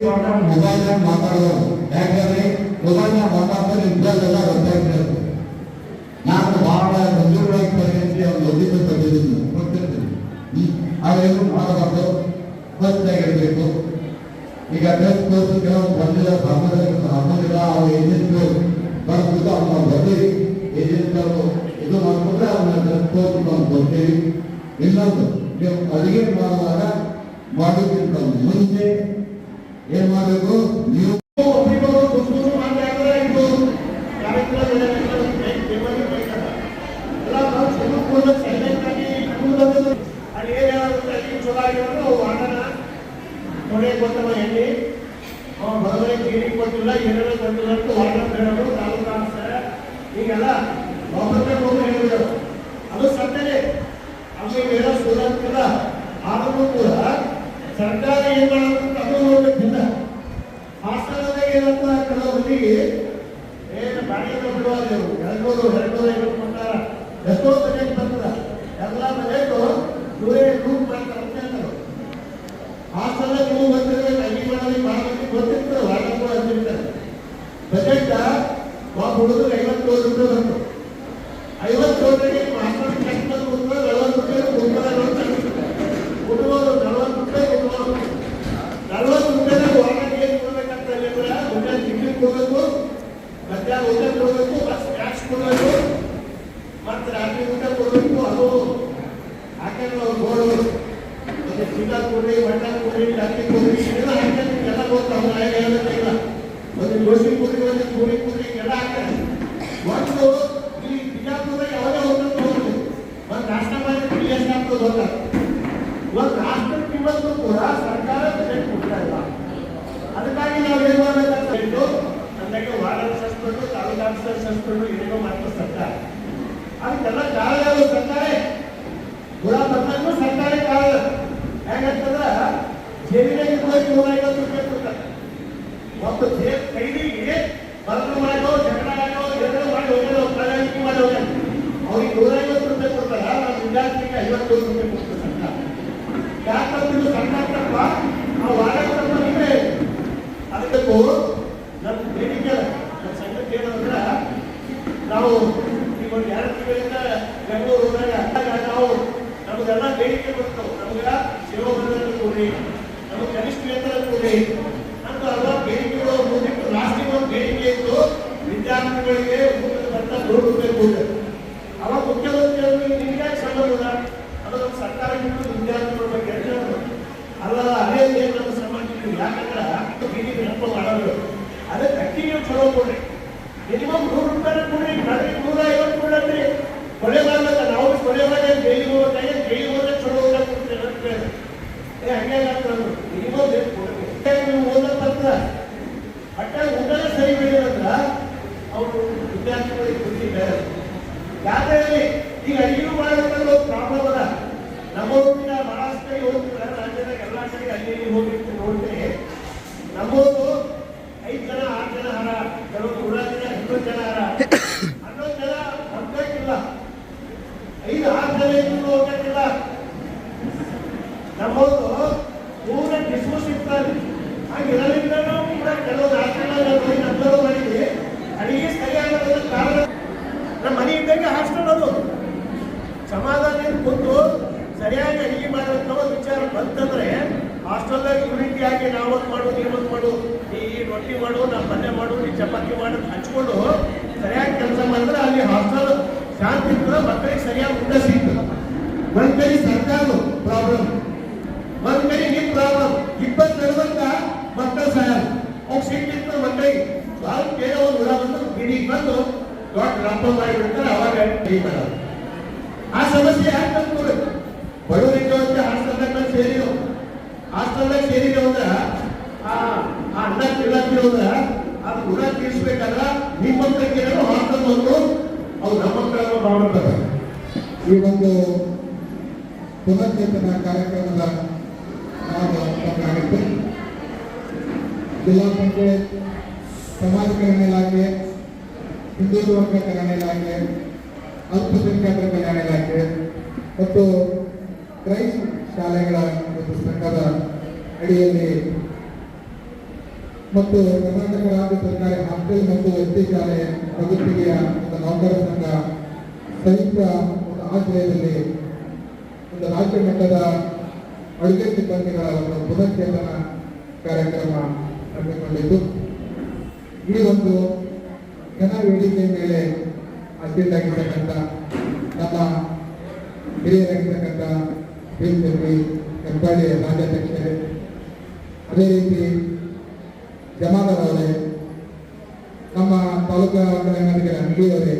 Mobile ಮಾತಾಡೋದು ಯಾಕಂದ್ರೆ mobile ಮಾತಾಡ್ತಾರೆ ಇದ್ದಲ್ಲೆಲ್ಲ ಗೊತ್ತಾಗ್ತದೆ ನಾನು ಬಹಳ ಮಂಜೂರಾಗಿ ಪರಿಗಣಿಸಿ ಅವ್ರು ಒದ್ದಿದ್ದು ಬಂದಿದ್ದೀನಿ ಗೊತ್ತಿರ್ತೀನಿ ಅವೇನು ಈಗ ಡ್ರೆಸ್ ಕೋರ್ಸ್ ಕೆಲವು ಬಂದಿಲ್ಲ ಸಾಮಾನ್ಯ ಸಾಮಾನ್ಯ ಅವ್ರು ಏಜೆಂಟ್ ಬರ್ತಿದ್ದು ಅವ್ನ ಇದು ಮಾಡ್ಕೊಂಡ್ರೆ ಅವ್ನ ಡ್ರೆಸ್ ಕೋರ್ಸ್ ನಾವು ಇನ್ನೊಂದು ನೀವು ಅಡುಗೆ ಮಾಡುವಾಗ ಮಾಡೋಕ್ಕಿಂತ ಮುಂಚೆ ಏನ್ ಮಾಡಬೇಕು ನೀವು. ಎಲ್ಲ ಏನ್ ಕೊನೆ ಕೊಟ್ಟವ ಎಣ್ಣೆ ಅವನು ಬರೋದೇ ಜೀರಿಗೆ ಕೊಟ್ಟಿಲ್ಲ ಏನೇನೋ ಕೊಟ್ಟಿಲ್ಲ ಅಂತ ವಾರ್ಡನ್ ಹೇಳೋದು ತಾಲೂಕು ಆಫೀಸರ್ ಹೀಗೆಲ್ಲ ಅದು ಸತ್ಯನೇ ಅವ್ರಿಗೆ ಹೇಳೋ ಸುಧಾರಿಸಿಲ್ಲ ಆದರೂ ಕೂಡ ಸರ್ಕಾರ ಏನ್ ಏನಂತ ಏನು ಬಾಡಿಗೆ ಬಿಡುವಾಗ ಎರಡ್ನೂರು, ಎರಡ್ನೂರ ಐವತ್ತು ಕೊಟ್ಟಾರ ಎಷ್ಟೋ ಬಜೆಟ್ ಬರ್ತದ ಎಲ್ಲ ನೂರು ಮಾಡ್ತಾರೆ ಅಂತ ಹೇಳ್ತಾರೆ ಹಾಸ್ಟೆಲ್ ನೀವು ಬಂದಿದ್ರೆ ಅಡಿಗೆ ಮಾಡೋದು ಮಾಡೋದಕ್ಕೆ ಗೊತ್ತಿರ್ತದೆ ಅಂತಿರ್ತಾರೆ ಬಜೆಟ್ ಒಬ್ಬ ಹುಡುಗರು ಐವತ್ತೇಳು ರೂಪಾಯಿ ಬಂತು. ರೂಪಾಯಿ ಕೊಡ್ರಿ ಕಡಿಮೆ ನೂರ ಐವತ್ತು ಕೊಡ್ರಿ ಕೊಲೆ ಮಾಡ್ಬೇಕ ನಾವು ಕೊಲೆ ಮಾಡಿ ಜೈಲಿಗೆ ಹೋಗ್ಬೇಕಾಗಿ ಜೈಲಿಗೆ ಹೋದ್ರೆ ಚಲೋ ಊಟ ಕೊಡ್ತೀವಿ ಏ, ಹಂಗೆ ಆಗ್ತದೆ ನೀವು ನೀವು ಓದತ್ತಂದ್ರ ಬಟ್ಟೆ ಊಟನೇ ಸರಿ ಬೆಳೆಯೋದ್ರ ಅವರು ವಿದ್ಯಾರ್ಥಿಗಳಿಗೆ ಬೇರೆ ಯಾಕಂದ್ರೆ ಈಗ ಅಲ್ಲಿಯೂ ಮಾಡಬೇಕಂದ್ರೆ ಒಂದು ಪ್ರಾಬ್ಲಮ್ ಅದ. ನಮ್ಮೂರಿನ ಮಹಾರಾಷ್ಟ್ರ ಹೋಗ್ತಿದ್ರೆ ಎಲ್ಲ ಕಡೆ ಅಲ್ಲಿ ಹೋಗಿರ್ತೀವಿ ನೋಡ್ತೀವಿ ನಮ್ಮೂರು ಐದು ಜನ ಆರು ಜನ ಹಾರ ಕೆಲವು ನೂರ ಜನ ಹನ್ನೊಂದು ಜನ ಹಾರ ಹನ್ನೊಂದು ಜನ ಹೋಗ್ಬೇಕಿಲ್ಲ ಐದು ಆರು ಜನ ಇದ್ರು ಹೋಗ್ಬೇಕಿಲ್ಲ ನಮ್ಮವರು ಪೂರ ಇರ್ತಾರೆ ಹಾಗೆ ಇರಲಿಲ್ಲ ನಾವು ಕೂಡ ಕೆಲವು ಹೋಗಿ ಅಬ್ಸರ್ವ್ ಮಾಡಿದ್ವಿ. ಅಡಿಗೆ ಸರಿಯಾಗೋದ್ರ ಕಾರಣ ನಮ್ಮ ಮನೆ ಇದ್ದಂಗೆ ಹಾಸ್ಟೆಲ್ ಅದು. ಸಮಾಧಾನ ಕುಂತು ಸರಿಯಾಗಿ ಅಡಿಗೆ ಮಾಡಬೇಕು ಒಂದು ವಿಚಾರ ಬಂತಂದ್ರೆ ಹಾಸ್ಟೆಲ್ದಾಗ ಯೂನಿಟಿ ಆಗಿ ನಾವೊಂದು ಮಾಡು ನೀವೊಂದು ಮಾಡು ನೀ ಈ ರೊಟ್ಟಿ ಮಾಡು ನಾ ಪಲ್ಯ ಮಾಡು ನೀ ಚಪಾತಿ ಮಾಡು ಹಂಚ್ಕೊಂಡು ಸರಿಯಾಗಿ ಕೆಲಸ ಮಾಡಿದ್ರೆ ಅಲ್ಲಿ ಹಾಸ್ಟೆಲ್ ಶಾಂತಿ ಕೂಡ ಮಕ್ಕಳಿಗೆ ಸರಿಯಾಗಿ ಊಟ ಸಿಗ್ತದೆ ಮಕ್ಕಳಿಗೆ ಸರ್ಕಾರದ ಪ್ರಾಬ್ಲಮ್ ಒಂದ್ ಕಡೆ ಪ್ರಾಬ್ಲಮ್ ಇಪ್ಪತ್ತು ನಡುವಂತ ಮಕ್ಕಳು ಸಾಯಲ್ಲ ಅವ್ರು ಇರ್ತದೆ ಮಕ್ಕಳಿಗೆ ಸ್ವಲ್ಪ ಕೇಳೋ ಒಂದು ಹುಳ ಬಂದು ಗಿಡಿಗೆ ಬಂದು ದೊಡ್ಡ ರಂಪ ಮಾಡಿಬಿಡ್ತಾರೆ ಅವಾಗ ಆ ಸಮಸ್ಯೆ ಯಾಕೆ ತಂದ್ಕೊಡ್ಬೇಕು ಬಡವರಿಗೆ ಅಂತ ಹಾಸ್ಟೆಲ್ದಾಗ ಸೇರಿರೋ. ಹಾಸ್ಟೆಲ್ದಾಗ ಸೇರಿರೋ ಅಂದ್ರೆ, ಆ ತಿನ್ನತ್ತಿರೋ ಅಂದ್ರೆ, ಅದು ಗುಣ ತೀರಿಸ್ಬೇಕಾದ್ರ ನಿಮ್ಮ ಮಕ್ಕಳ ಕೇಳೋ ಹಾಸ್ಟೆಲ್ ಬಂದು ಅವ್ರು ನಮ್ಮ ಮಕ್ಕಳನ್ನು ಮಾಡ್ತಾರೆ ಈ ಒಂದು ಪುನರ್ಚೇತನ ಕಾರ್ಯಕ್ರಮದ ನಾವು ತಪ್ಪಾಗುತ್ತೆ ಜಿಲ್ಲಾ ಪಂಚಾಯತ್ ಸಮಾಜ ಕಲ್ಯಾಣ ಇಲಾಖೆ ಹಿಂದುಳಿದ ವರ್ಗ ಕಲ್ಯಾಣ ಇಲಾಖೆ, ಅಲ್ಪಸಂಖ್ಯಾತರ ಕಲ್ಯಾಣ ಇಲಾಖೆ ಮತ್ತು ಕ್ರೈಸ್ಟ್ ಶಾಲೆಗಳ ಒಂದು ಸಂಘದ ಅಡಿಯಲ್ಲಿ ಮತ್ತು ಕರ್ನಾಟಕ ರಾಜ್ಯ ಸರ್ಕಾರಿ ಹಾಸ್ಟೆಲ್ ಮತ್ತು ವಸತಿ ಶಾಲೆ ಪ್ರಗತಿಗೆಯ ಒಂದು ನೌಕರ ಸಂಘ ಸಂಯುಕ್ತ ಒಂದು ಆಶ್ರಯದಲ್ಲಿ ಒಂದು ರಾಜ್ಯ ಮಟ್ಟದ ಅಡುಗೆ ಸಿಬ್ಬಂದಿಗಳ ಒಂದು ಪುನಶ್ಚೇತನ ಕಾರ್ಯಕ್ರಮ ಹಮ್ಮಿಕೊಂಡಿದ್ದು, ಈ ಒಂದು ಜನ ವೇದಿಕೆ ಮೇಲೆ ಅಧ್ಯಕ್ಷರಾಗಿರ್ತಕ್ಕಂಥ ನಮ್ಮ ಹಿರಿಯರಾಗಿರ್ತಕ್ಕಂಥ ಬಿಜೆಪಿ ಹೆಬ್ಬಳ್ಳಿ ರಾಜ್ಯಾಧ್ಯಕ್ಷರೇ, ಅದೇ ರೀತಿ ಜಮಾದಾರವರೇ ನಮ್ಮ ತಾಲೂಕಾ ಕನ್ನಡಿಗರ ಅಂಗಡಿಯವರೇ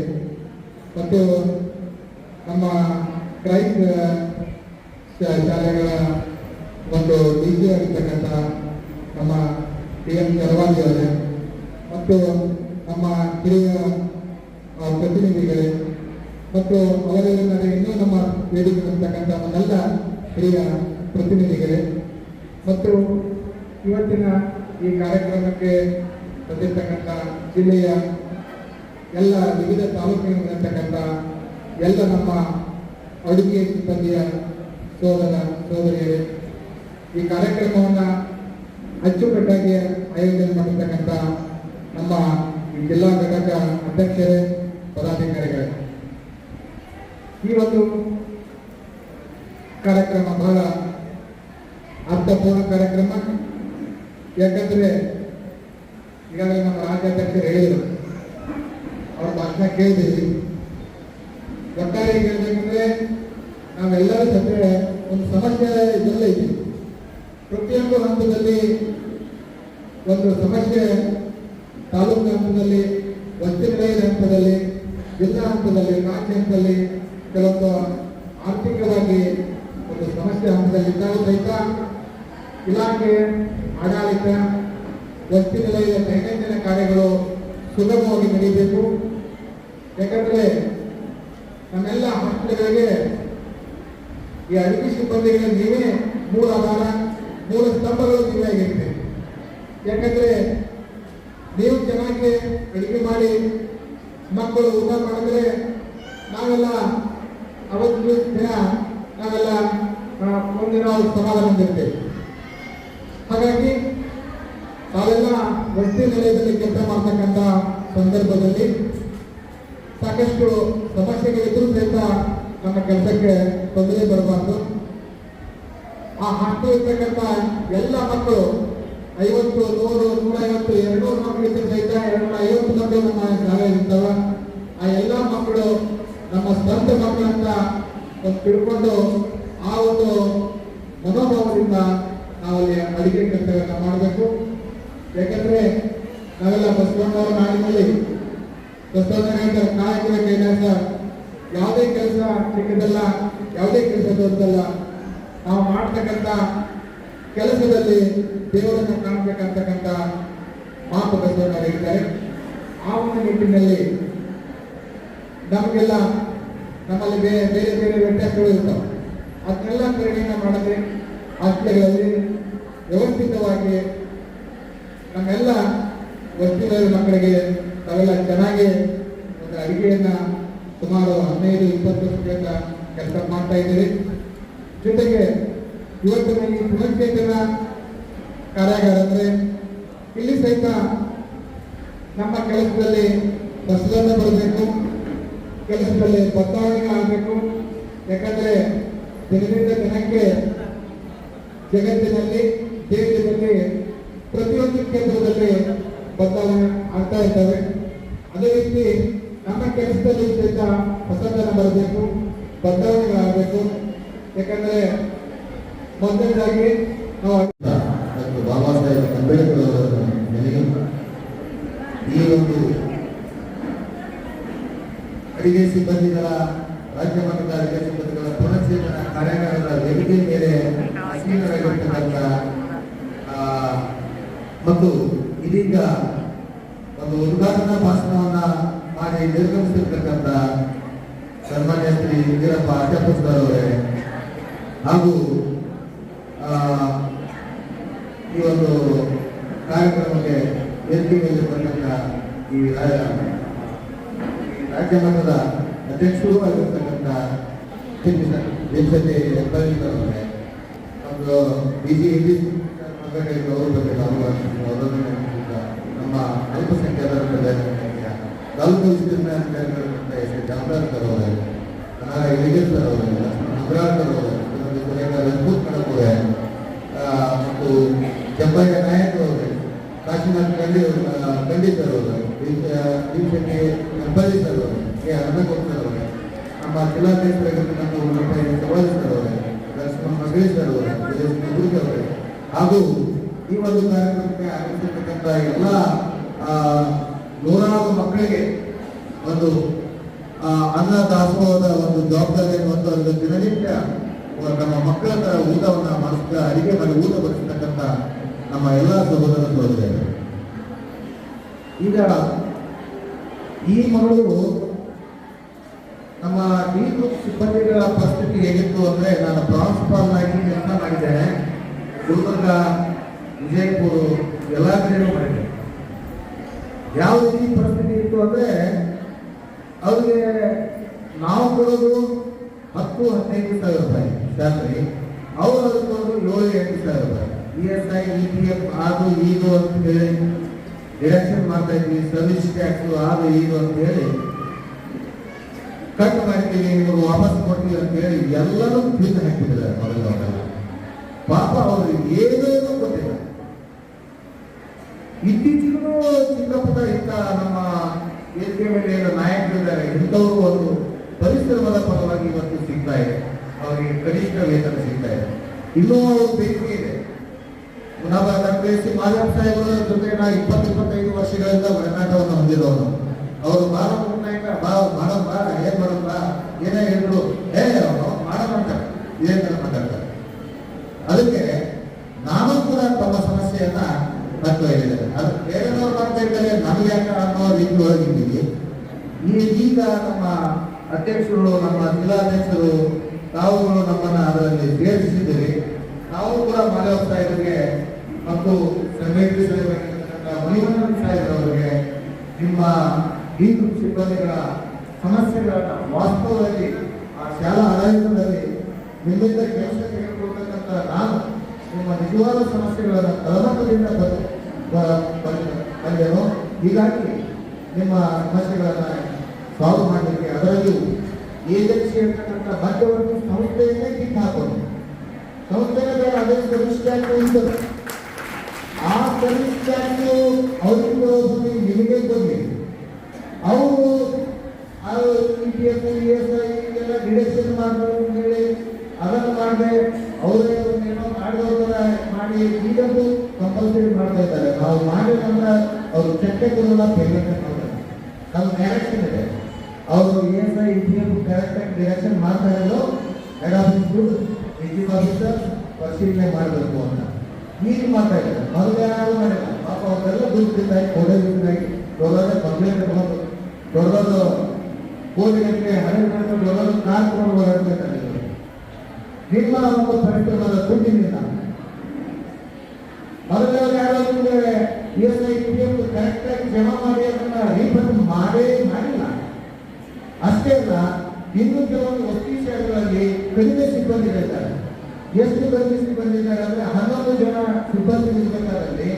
ಮತ್ತು ನಮ್ಮ ಕ್ರೈಸ್ತ ಶಾಲೆಗಳ ಒಂದು ಡಿ ಸಿ ನಮ್ಮ ಡಿ ಎಂ ಚರವಾಣಿ ಅವರೇ ಮತ್ತು ನಮ್ಮ ಹಿರಿಯ ಆ, ಪ್ರತಿನಿಧಿಗಳೇ ಮತ್ತು ಅವರೆಲ್ಲರ ಇನ್ನೂ ನಮ್ಮ ವೇದಿಕೆ ಇರ್ತಕ್ಕಂಥ ನಮ್ಮೆಲ್ಲ ಹಿರಿಯ ಪ್ರತಿನಿಧಿಗಳೇ ಮತ್ತು ಇವತ್ತಿನ ಈ ಕಾರ್ಯಕ್ರಮಕ್ಕೆ ಬಂದಿರ್ತಕ್ಕಂಥ ಜಿಲ್ಲೆಯ ಎಲ್ಲ ವಿವಿಧ ತಾಲೂಕಿನಲ್ಲಿರ್ತಕ್ಕಂಥ ಎಲ್ಲ ನಮ್ಮ ಅಡುಗೆ ಸಿಬ್ಬಂದಿಯ ಸೋದರ ಸೋದರಿಯರೇ ಈ ಕಾರ್ಯಕ್ರಮವನ್ನು ಅಚ್ಚುಕಟ್ಟಾಗಿ ಆಯೋಜನೆ ಮಾಡಿರ್ತಕ್ಕಂಥ ನಮ್ಮ ಜಿಲ್ಲಾ ಘಟಕ ಅಧ್ಯಕ್ಷರೇ, ಪದಾಧಿಕಾರಿಗಳೇ. ಈ ಒಂದು ಕಾರ್ಯಕ್ರಮ ಬಹಳ ಅರ್ಥಪೂರ್ಣ ಕಾರ್ಯಕ್ರಮ. ಯಾಕಂದ್ರೆ ಈಗಾಗಲೇ ನಮ್ಮ ರಾಜ್ಯಾಧ್ಯಕ್ಷರು ಹೇಳಿದರು. ಅವ್ರ ಭಾಷಣ ಕೇಳಿದ್ದೀವಿ. ಒಟ್ಟಾರೆ ಹೇಳ್ಬೇಕಂದ್ರೆ ನಾವೆಲ್ಲರೂ ಜೊತೆ ಒಂದು ಸಮಸ್ಯೆ ಇದೆಲ್ಲ ಇದೆ ಪ್ರತಿಯೊಂದು ಹಂತದಲ್ಲಿ ಒಂದು ಸಮಸ್ಯೆ ತಾಲೂಕು ಹಂತದಲ್ಲಿ, ವಸ್ತಿ ನಿಲಯದ ಹಂತದಲ್ಲಿ, ಜಿಲ್ಲಾ ಹಂತದಲ್ಲಿ, ರಾಜ್ಯ ಹಂತದಲ್ಲಿ ಕೆಲವೊಂದು ಆರ್ಥಿಕವಾಗಿ ಒಂದು ಸಮಸ್ಯೆ ಹಂತದಲ್ಲಿ ಇದ್ದಾಗ ಸಹಿತ ಇಲಾಖೆ, ಆಡಳಿತ, ವಸ್ತಿ ನಿಲಯದ ದೈನಂದಿನ ಕಾರ್ಯಗಳು ಸುಗಮವಾಗಿ ನಡೀಬೇಕು ಯಾಕಂದರೆ ನಮ್ಮೆಲ್ಲ ಹಾಸ್ಪಿಟಲ್ಗಳಿಗೆ ಈ ಅಡುಗೆ ಸಿಬ್ಬಂದಿಗಳಿಗೆ ನೀವೇ ಮೂಲ ಆಧಾರ. ಮೂಲ ಸ್ತಂಭಗಳು ನೀವೇ ಯಾಕಂದರೆ ನೀವು ಚೆನ್ನಾಗಿ ಅಡುಗೆ ಮಾಡಿ, ಮಕ್ಕಳು ಊಟ ಮಾಡಿದ್ರೆ ನಾವೆಲ್ಲ ಅವತ್ತು ದಿನ ನಾವೆಲ್ಲ ಮುಂದಿನ ಸಮಾಧಾನ ಹೊಂದಿರ್ತೇವೆ. ಹಾಗಾಗಿ ತಾವೆಲ್ಲ ವಸತಿ ನಿಲಯದಲ್ಲಿ ಕೆಲಸ ಮಾಡ್ತಕ್ಕಂಥ ಸಂದರ್ಭದಲ್ಲಿ ಸಾಕಷ್ಟು ಸಮಸ್ಯೆಗಳಿದ್ರೂ ಸಹಿತ ನಮ್ಮ ಕೆಲಸಕ್ಕೆ ತೊಂದರೆ ಬರಬಾರ್ದು. ಆ ಹಾಸ್ಟೆಲ್ ಇರ್ತಕ್ಕಂಥ ಎಲ್ಲ ಮಕ್ಕಳು, ಐವತ್ತು, ನೂರು ನೂರ ಐವತ್ತು ಎರಡು ಮಕ್ಕಳು ಸಹಿತ ಎರಡು ಐವತ್ತು ಮಕ್ಕಳು ನಮ್ಮ ಜಾಗ ಇರ್ತಾವ ಆ ಎಲ್ಲ ಮಕ್ಕಳು ನಮ್ಮ ಸ್ವಂತ ಮಕ್ಕಳಂತ ಅಂತ ತಿಳ್ಕೊಂಡು ಆ ಒಂದು ಮನೋಭಾವದಿಂದ ನಾವಲ್ಲಿ ಅಡಿಗೆ ಕೆಲಸಗಳನ್ನ ಮಾಡಬೇಕು. ಯಾಕಂದ್ರೆ ನಾವೆಲ್ಲ ಬಸವಣ್ಣವರ ನಾಡಿನಲ್ಲಿ ಬಸವಣ್ಣ ಕಾಯಕವೇ ಕೈಲಾಸ ಯಾವುದೇ ಕೆಲಸ ಚಿಕ್ಕದಲ್ಲ ಯಾವುದೇ ಕೆಲಸ ದೊಡ್ಡದಲ್ಲ. ನಾವು ಮಾಡ್ತಕ್ಕಂಥ ಕೆಲಸದಲ್ಲಿ ದೇವರನ್ನು ಕಾಣಬೇಕಂತಕ್ಕಂಥ ಮಾತು ಬಸವಣ್ಣ ಆ ಒಂದು ನಿಟ್ಟಿನಲ್ಲಿ ನಮಗೆಲ್ಲ ನಮ್ಮಲ್ಲಿ ಬೇರೆ ಬೇರೆ ಬೇರೆ ವ್ಯತ್ಯಾಸಗಳು ಇರ್ತಾವೆ. ಅದನ್ನೆಲ್ಲ ಪರಿಣಾಮ ಮಾಡದೆ ಅಲ್ಲಿ ವ್ಯವಸ್ಥಿತವಾಗಿ ನಮ್ಮೆಲ್ಲ ವಸ್ತಿಗಳ ಮಕ್ಕಳಿಗೆ ತಾವೆಲ್ಲ ಚೆನ್ನಾಗಿ ಒಂದು ಅಡುಗೆಯನ್ನು ಸುಮಾರು ಹದಿನೈದು, ಇಪ್ಪತ್ತು ವರ್ಷದಿಂದ ಕೆಲಸ ಮಾಡ್ತಾ ಇದ್ದೀರಿ ಜೊತೆಗೆ ಇವತ್ತಿನ ಈ ಪುನಶ್ಚೇತನ ಕಾರ್ಯಾಗಾರ ಅಂದರೆ ಇಲ್ಲಿ ಸಹಿತ ನಮ್ಮ ಕೆಲಸದಲ್ಲಿ ಬಸಲನ್ನು ಬರಬೇಕು, ಕೆಲಸದಲ್ಲಿ ಬದಲಾವಣೆ ಆಗಬೇಕು. ಯಾಕಂದರೆ ದಿನದಿಂದ ದಿನಕ್ಕೆ ಜಗತ್ತಿನಲ್ಲಿ, ದೇಶದಲ್ಲಿ ಪ್ರತಿಯೊಂದು ಕ್ಷೇತ್ರದಲ್ಲಿ ಬದಲಾವಣೆ ಆಗ್ತಾ ಇರ್ತವೆ. ಅದೇ ರೀತಿ ನಮ್ಮ ಕೆಲಸದಲ್ಲಿ ಸಹಿತ ಹೊಸತನ ಬರಬೇಕು, ಬದಲಾವಣೆಗಳಾಗಬೇಕು. ಯಾಕಂದ್ರೆ ಮೊದಲನೇದಾಗಿ ನಾವು ಬಾಬಾ ಸಾಹೇಬ್ ಅಂಬೇಡ್ಕರ್ ಅವರ ನೆನೆಗೆ ಈ ಒಂದು ಅಡಿಗೆ ಸಿಬ್ಬಂದಿಗಳ ರಾಜ್ಯ ಮಟ್ಟದ ಅಡಿಗೆ ಸಿಬ್ಬಂದಿಗಳ ಪುನಶ್ಚೇತನ ಕಾರ್ಯಾಗಾರದ ವೇದಿಕೆ ಮೇಲೆ ಆಸೀನರಾಗಿರ್ತಕ್ಕಂಥ ಆ, ಮತ್ತು ಇದೀಗ ಒಂದು ಉದ್ಘಾಟನಾ ಭಾಷಣವನ್ನ ಮಾಡಿ ನಿರ್ಗಮಿಸಿರ್ತಕ್ಕಂಥ ಸನ್ಮಾನ್ಯ ಶ್ರೀ ವೀರಪ್ಪ ಅಡ್ಡಪುಸ್ತರ್ ಅವರೇ ಹಾಗೂ ಈ ಒಂದು ಕಾರ್ಯಕ್ರಮಕ್ಕೆ ವೇದಿಕೆಯಲ್ಲಿರ್ತಕ್ಕಂಥ ಈ ರಾಜ್ಯ ಮಟ್ಟದ ಅಧ್ಯಕ್ಷರು ಆಗಿರ್ತಕ್ಕಂಥ ದೇಶದಲ್ಲಿ ಒಂದು ಬಿ ಜೆ ಪಿ ನಮ್ಮ ಅಲ್ಪಸಂಖ್ಯಾತರ ತಾಲೂಕು ಜಿಲ್ಲಾಧಿಕಾರಿಗಳ ಜಮದಾರ್ ಸರ್ ಅವರೇ ರಜಪೂತ್ ಮೇಡಮ್ ಅವರೇ ಮತ್ತು ಜಬ್ಬಯ್ಯ ನಾಯಕ್ ಅವರೇ ದೀಪಶೆಟ್ಟಿ ಹೆಬ್ಬಳ್ಳಿ ಸರ್ ಅವರೇ. ಕೆ ಹನುಮಂತ ಸರ್ ಅವರೇ. ನಮ್ಮ ಜಿಲ್ಲಾಧ್ಯಕ್ಷರಾಗಿರ್ತಕ್ಕಂಥ ಉನ್ನತ ಸವಾಲಿ ಸರ್ ಅವರೇ. ಲಕ್ಷ್ಮಣ ಮಗೇಶ್ ಸರ್ ಅವರೇ, ವಿಜಯ್ ನಗುರ್ಗಿ ಅವರೇ. ಹಾಗೂ ಈ ಒಂದು ಕಾರ್ಯಕ್ರಮಕ್ಕೆ ಆಗಮಿಸಿರ್ತಕ್ಕಂಥ ಎಲ್ಲ ನೂರಾರು ಮಕ್ಕಳಿಗೆ ಒಂದು ಅನ್ನ ದಾಸೋಹದ ಒಂದು ಜವಾಬ್ದಾರಿಯನ್ನು ಅದರ ದಿನನಿತ್ಯ ನಮ್ಮ ಮಕ್ಕಳ ಊಟವನ್ನ ಮಾಡಿಸ್ತ, ಅಡಿಗೆ ಮಾಡಿ ಊಟ ಬಡಿಸ್ತಕ್ಕಂಥ ನಮ್ಮ ಎಲ್ಲ ಸಹೋದರ ಸಹೋದರಿಯರು. ಈಗ ಈ ಮಗಳು ನಮ್ಮ ಡಿ ಗ್ರೂಪ್ ಸಿಬ್ಬಂದಿಗಳ ಪರಿಸ್ಥಿತಿ ಹೇಗಿತ್ತು ಅಂದ್ರೆ, ನಾನು ಪ್ರಾನ್ಸಿಪಾಲ್ ಆಗಿ ಕೆಲಸ ಮಾಡಿದ್ದೇನೆ ಗುಲ್ಬರ್ಗ, ವಿಜಯಪುರ ಎಲ್ಲ ಕಡೆಯೂ ಮಾಡಿದೆ. ಯಾವ ರೀತಿ ಪರಿಸ್ಥಿತಿ ಇತ್ತು ಅಂದ್ರೆ, ಅವ್ರಿಗೆ ನಾವು ಕೊಡೋದು ಹತ್ತು ಹದಿನೈದು ಸಾವಿರ ರೂಪಾಯಿ. ಸ್ಯಾಲ್ರಿ ಅವ್ರು ಅದಕ್ಕೊಂದು ಏಳು ಎಂಟು ಸಾವಿರ E S I, E P F, ಅದು, ಇದು ಅಂತ ಹೇಳಿ ಡಿಡಕ್ಷನ್ ಮಾಡ್ತಾ ಇದ್ವಿ. ಸರ್ವಿಸ್ ಟ್ಯಾಕ್ಸ್ ಅದು, ಇದು ಅಂತ ಹೇಳಿ ಕಟ್ ಮಾಡ್ತೀವಿ ಇವರು ವಾಪಸ್ ಕೊಡ್ತೀವಿ ಅಂತ ಹೇಳಿ ಎಲ್ಲರೂ ಫೀಸ್ ಹಾಕಿದ್ದಾರೆ ಮೊದಲವರೆಲ್ಲ ಪಾಪ ಅವರು ಏನೇನು ಗೊತ್ತಿಲ್ಲ. ಇತ್ತೀಚೆಗೂ ಚಿಕ್ಕ ಪುಟ್ಟ ಇಂಥ ನಮ್ಮ ವೇದಿಕೆ ಕೆ ನಾಯಕರಿದ್ದಾರೆ. ಇಂಥವರು ಒಂದು ಪರಿಶ್ರಮದ ಫಲವಾಗಿ ಇವತ್ತು ಸಿಗ್ತಾ ಇದೆ. ಅವರಿಗೆ ಕನಿಷ್ಠ ವೇತನ ಸಿಗ್ತಾ ಇದೆ. ಇನ್ನೂ ಅವರು ಬೇಡಿಕೆ ಇದೆ. ನಮ್ಮ ಡಾಕ್ಟರ್ ಎಸ್ ಸಿ ಮಾಧವ ಸಾಹೇಬರ ಜೊತೆ ನಾ ಇಪ್ಪತ್ತು, ಇಪ್ಪತ್ತೈದು ವರ್ಷಗಳಿಂದ ಒಡನಾಟವನ್ನು ಹೊಂದಿದವನು ಅವರು ಬಾರ ನಾಯಕ ಬಾ ಬಾಳ ಬಾ, ಏನ್ ಮಾಡಮ್ ಬಾ? ಏನೇ ಹೇಳಿದ್ರು ಏ ಅವನು ಮಾಡ್ತಾರೆ ಇದೇ ತರ ಮಾತಾಡ್ತಾರೆ. ಅದಕ್ಕೆ ನಾನು ಕೂಡ ತಮ್ಮ ಸಮಸ್ಯೆಯನ್ನ ಹತ್ತು ಹೇಳಿದ್ದೇನೆ ಅದು ಬೇರೆಯವರು ಮಾಡ್ತಾ ಇದ್ದಾರೆ, ನಮ್ಗೆ ಯಾಕೆ ಅನ್ನೋ ರೀತಿ ಒಳಗಿದ್ದೀವಿ. ಈಗ ನಮ್ಮ ಅಧ್ಯಕ್ಷರು, ನಮ್ಮ ಜಿಲ್ಲಾಧ್ಯಕ್ಷರು ತಾವುಗಳು ನಮ್ಮನ್ನ ಅದರಲ್ಲಿ ಸೇರಿಸಿದ್ದೀರಿ ನಾವು ಕೂಡ ಮಾಧವ ಸಾಹೇಬರಿಗೆ ಮತ್ತು ಸೆಕ್ರೆಟರಿ ಸಾಹೇಬರಾಗಿರ್ತಕ್ಕಂಥ ಮಣಿವಣ್ಣನ್ ನಿಮ್ಮ ಗ್ರೂಪ್ ಸಿಬ್ಬಂದಿಗಳ ಸಮಸ್ಯೆಗಳನ್ನ ವಾಸ್ತವದಲ್ಲಿ ಆ ಶಾಲಾ ಆಡಳಿತದಲ್ಲಿ ನಿಮ್ಮಿಂದ ಕೆಲಸ ತೆಗೆದುಕೊಳ್ತಕ್ಕಂಥ ನಾನು ನಿಮ್ಮ ನಿಜವಾದ ಸಮಸ್ಯೆಗಳನ್ನು ತಳಮಟ್ಟದಿಂದ ಬಂದೆನು. ಹೀಗಾಗಿ ನಿಮ್ಮ ಸಮಸ್ಯೆಗಳನ್ನ ಸಾಲ್ವ್ ಮಾಡಲಿಕ್ಕೆ ಅದರಲ್ಲಿಯೂ ಏಜೆನ್ಸಿ ಇರ್ತಕ್ಕಂಥ ಮಧ್ಯವರ್ತಿ ಸಂಸ್ಥೆಯನ್ನೇ ಕಿತ್ತು ಹಾಕೋದು ಸಂಸ್ಥೆಯ ಬೇರೆ ಅದೇ ಸರ್ವಿಸ್ ಟ್ಯಾಕ್ಸ್ ಆ ಸರ್ವಿಸ್ ಟ್ಯಾಕ್ಸ್ ಬರೋದು ನಿಮಗೆ ಬಂದಿದೆ ಅವರು ಎಸ್ ಎಲ್ಲ ಡಿಡಕ್ಷನ್ ಮಾಡಬೇಕು ಹೇಳಿ ಅದನ್ನು ಮಾಡದೆ ಅವರೇ ಏನೋ ಮಾಡಿದವರ ಮಾಡಿ ಈಗಂತೂ ಕಂಪಲ್ಸರಿ ಮಾಡ್ತಾ ಇದ್ದಾರೆ. ನಾವು ಮಾಡಿದ್ರೆ ಅವರು ಚಟ್ಟೆ ಕೊಡಲ್ಲ, ಪೇಮೆಂಟ್ ಅದು ಡೈರೆಕ್ಷನ್ ಇದೆ. ಅವರು ಏನು ಎಫ್ ಕರೆಕ್ಟ್ ಆಗಿ ಡೈರೆಕ್ಷನ್ ಮಾಡ್ತಾ ಇರೋದು? ಹೆಡ್ ಆಫೀಸ್ ಎಕ್ಸಿಕ್ಯೂಟಿವ್ ಆಫೀಸರ್ ಪರಿಶೀಲನೆ ಮಾಡಬೇಕು ಅಂತ. ನೀನು ಮಾಡ್ತಾ ಇದ್ದಾರೆ. ಮೊದಲು ಯಾರು ಮಾಡಿಲ್ಲ. ಪಾಪ ಅವರೆಲ್ಲ ದುಡ್ಡಿದ್ದಾಗಿ ಕೊಡೋದಿದ್ದಾಗಿ ದೊಡ್ಡ ಕಂಪ್ಲೇಂಟ್ ಬಂದು ದೊಡ್ಡ ದೊಡ್ಡ ಕೋಟಿ ಗಂಟೆ ಹನ್ನೆರಡು ಗಂಟೆ ದೊಡ್ಡ ದೊಡ್ಡ ಕಾರ್ ತಗೊಂಡು ಓಡಾಡ್ಬೇಕಾದ್ರೆ ನಿಮ್ಮ ಒಂದು ಪರಿಶ್ರಮದ ದುಡ್ಡಿನಿಂದ ಮೊದಲು ಯಾರು ನಿಮಗೆ E S I P F correct ಜಮಾ ಮಾಡಿ ಅದನ್ನ ರೀಫಂಡ್ ಮಾಡೇ ಮಾಡಿಲ್ಲ. ಅಷ್ಟೇ ಅಲ್ಲ ಇನ್ನು ಕೆಲವೊಂದು ವಸ್ತಿ ಶಾಲೆಗಳಲ್ಲಿ ಕಡಿಮೆ ಸಿಬ್ಬಂದಿ ಇರ್ತಾರೆ. ಎಷ್ಟು ಕಡಿಮೆ ಸಿಬ್ಬಂದಿ ಇದ್ದಾರೆ ಅಂದ್ರೆ ಹನ್ನೊಂದು ಜನ ಸಿಬ್ಬಂದಿ ಇರ್ಬೇಕಾದಲ್ಲಿ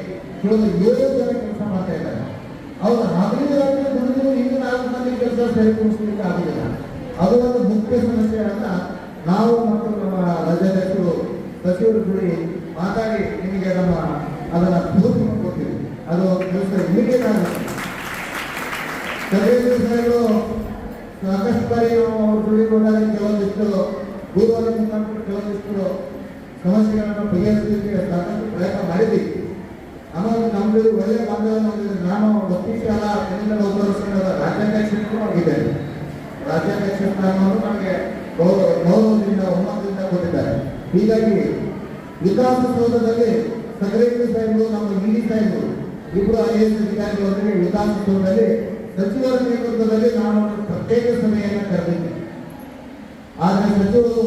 ಕೇವಲ ಏಳು ಜನ ಕೆಲಸ ಮಾಡ್ತಾ ಇದ್ದಾರೆ. ಅವರು ಹದಿನೈದು ರಾತ್ರಿ ದುಡಿದ್ರು ಇನ್ನು ನಾಲ್ಕು ಮಂದಿ ಕೆಲಸ ಸರಿಪಡಿಸ್ಲಿಕ್ಕೆ ಆಗಲಿಲ್ಲ ಅದು ಒಂದು ಮುಖ್ಯ ಸಮಸ್ಯೆ ಅಂತ ನಾವು ಮತ್ತು ನಮ್ಮ ರಾಜ್ಯಾಧ್ಯಕ್ಷರು ಸಚಿವರು ಕೂಡಿ ಮಾತಾಡಿ ನಿಮಗೆ ನಮ್ಮ ಅದನ್ನ ಪೂರ್ತಿ ಕೊಡ್ತೀವಿ. ಅದು ಕೆಲಸ ಇಮಿಡಿಯೇಟ್ ಆಗುತ್ತೆ. ಸಾಕಷ್ಟು ಬಾರಿ ನಾವು ಅವ್ರ ಜೊತೆಗೆ ಹೋದಾಗ ಕೆಲವೊಂದಿಷ್ಟು ದೂರವಾಣಿ ಮುಖಾಂತರ ಕೆಲವೊಂದಿಷ್ಟು ಸಮಸ್ಯೆಗಳನ್ನು ಬಗೆಹರಿಸಲಿಕ್ಕೆ ಸಾಕಷ್ಟು ಪ್ರಯತ್ನ ಮಾಡಿದ್ದೀವಿ ನಮ್ಮ ನಮ್ದು ಒಳ್ಳೆಯ ಬಾಂಧವ್ಯ ನಾನು ವಕೀಲ ಕನ್ನಡ ಒಬ್ಬರ ಸಂಘದ ರಾಜ್ಯಾಧ್ಯಕ್ಷರು ಆಗಿದ್ದೇನೆ ರಾಜ್ಯಾಧ್ಯಕ್ಷ ಅನ್ನೋದು ಗೌರವ, ಗೌರವದಿಂದ ಒಮ್ಮತದಿಂದ ಕೊಟ್ಟಿದ್ದಾರೆ. ಹೀಗಾಗಿ ವಿಕಾಸಸೌಧದಲ್ಲಿ ಸೆಕ್ರೆಟರಿ ಸಾಹೇಬರು, ನಮ್ಮ ಇಡಿ ಸಾಹೇಬರು ಇಬ್ಬರು ಐ ಎಸ್ ಅಧಿಕಾರಿಗಳೊಂದಿಗೆ ವಿಕಾಸಸೌಧದಲ್ಲಿ ಸಚಿವರ ನೇತೃತ್ವದಲ್ಲಿ ನಾನು ಪ್ರತ್ಯೇಕ ಸಭೆಯನ್ನು ಕರೆದಿದ್ದೆ. ಆದರೆ ಸಚಿವರು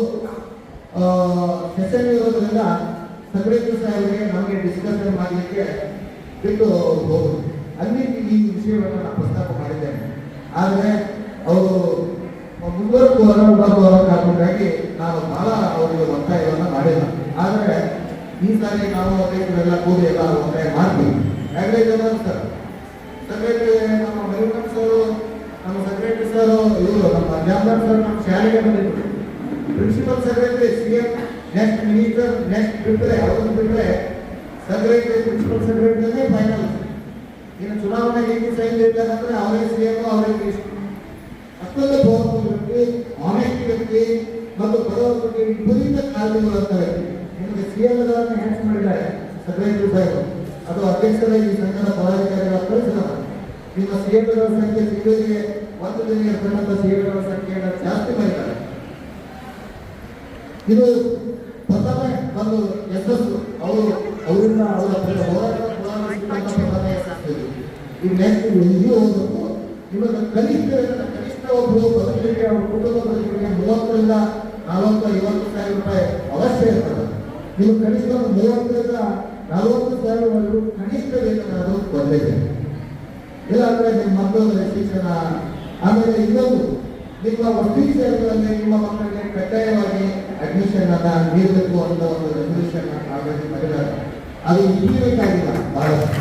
ಸೆಷನ್ ಇರೋದ್ರಿಂದ ಸಕ್ರೇಟರಿ ಸಾಹೇಬರಿಗೆ ನಮಗೆ ಡಿಸ್ಕಷನ್ ಮಾಡಲಿಕ್ಕೆ ಬಿಟ್ಟು ಹೋದ್ರು. ಅಲ್ಲಿ ಈ ವಿಷಯವನ್ನು ನಾನು ಪ್ರಸ್ತಾಪ ಮಾಡಿದ್ದೇನೆ. ಆದರೆ ಅವರು ಮುಂದುವರೆದು ಬರುವ ಕಾರಣಕ್ಕಾಗಿ ನಾನು ಬಹಳ ಅವರಿಗೆ ಒತ್ತಾಯವನ್ನು ಮಾಡಿಲ್ಲ. ಆದರೆ ಈ ಸಾರಿ ನಾವು ಅನೇಕರೆಲ್ಲ ಕೂಡಿ ಎಲ್ಲ ಒತ್ತಾಯ ಮಾಡ್ತೀವಿ. ಯಾಕಂದ್ರೆ ಸರ್ ಸೆಕ್ರೆಟರಿ ನಮ್ಮ ನಮ್ಮ ಸೆಕ್ರೆಟರಿ ಸರ್, ಇವರು ನಮ್ಮ ಜಾಮದಾರ್ ಸರ್, ನಮ್ಮ ಶಾಲೆಗೆ ಬಂದಿದ್ರು. Principal secretary C M next minister next ಬಿಟ್ಟರೆ ಅವ್ರನ್ನ ಬಿಟ್ಟರೆ ಸೆಕ್ರೆಟರಿ ಪ್ರಿನ್ಸಿಪಲ್ ಸೆಕ್ರೆಟರಿನೇ ಫೈನಲ್ ಇನ್ನು ಚುನಾವಣೆ ಹೇಗೆ ಸೈನ್ ಇರ್ಬೇಕಂದ್ರೆ ಅವರೇ ಸಿ ಎಂ ಅವರೇ ಅಷ್ಟೊಂದು ಪವರ್ಫುಲ್ ವ್ಯಕ್ತಿ ವ್ಯಕ್ತಿ, ಮತ್ತು ಬಡವರ ಬಗ್ಗೆ ವಿಪರೀತ ಕಾಳಜಿಗಳಂತ ವ್ಯಕ್ತಿ ನಿಮಗೆ ಸಿ ಎಂ ಗಳನ್ನು ಹ್ಯಾಂಡ್ಸ್ ಮಾಡಿದ್ದಾರೆ ಸೆಕ್ರೆಟರಿ ಸಾಹೇಬ್. ಅದು ಅಧ್ಯಕ್ಷರ ಈ ಸಂಘದ ಪದಾಧಿಕಾರಿಗಳ ಕಳಿಸಿದ್ದಾರೆ ನಿಮ್ಮ ಸೇವೆಗಳ ಸಂಖ್ಯೆ ತಿಂಗಳಿಗೆ ಒಂದು ದಿನ ಇರ್ತಕ್ಕಂಥ ಸೇವೆಗಳ ಸಂಖ್ಯೆಯನ್ನು ಜಾಸ್ತಿ ಮಾಡಿದ್ದಾರೆ. ಇದು ಪ್ರಥಮ ಒಂದು ಯಶಸ್ಸು. ಅವರು ಅವರಿಂದ ಅವರ ಈ ನೆಕ್ಸ್ಟ್ ಎಲ್ಲಿಯೂ ಇವಾಗ ಕನಿಷ್ಠ ಕನಿಷ್ಠ ಒಬ್ಬರು ಬದುಕಲಿಕ್ಕೆ, ಅವ್ರ ಕುಟುಂಬ ಮೂವತ್ತರಿಂದ ನಲವತ್ತು, ಐವತ್ತು ಸಾವಿರ ರೂಪಾಯಿ ಅವಶ್ಯ ಇರ್ತದೆ. ನೀವು ಕನಿಷ್ಠ ಮೂವತ್ತರಿಂದ ನಲವತ್ತು ಸಾವಿರವರೆಗೂ ಕನಿಷ್ಠ ಅದು ಕೊಡಲೇಬೇಕು ಇಲ್ಲಾಂದ್ರೆ ನಿಮ್ಮ ಮಕ್ಕಳ ಶಿಕ್ಷಣ. ಆಮೇಲೆ ಇನ್ನೊಂದು, ನಿಮ್ಮ ಸೇವೆಗಳಲ್ಲಿ ನಿಮ್ಮ ಮಕ್ಕಳಿಗೆ ಕಡ್ಡಾಯವಾಗಿ ಅಡ್ಮಿಷನ್ ಅನ್ನ ನೀಡಬೇಕು ಅಂತ ಒಂದು ರೆಸಲ್ಯೂಷನ್ ಆಲ್ರೆಡಿ ಮಾಡಿದ್ದಾರೆ. ಅದು ಆಗಿಲ್ಲ ಬಹಳಷ್ಟು.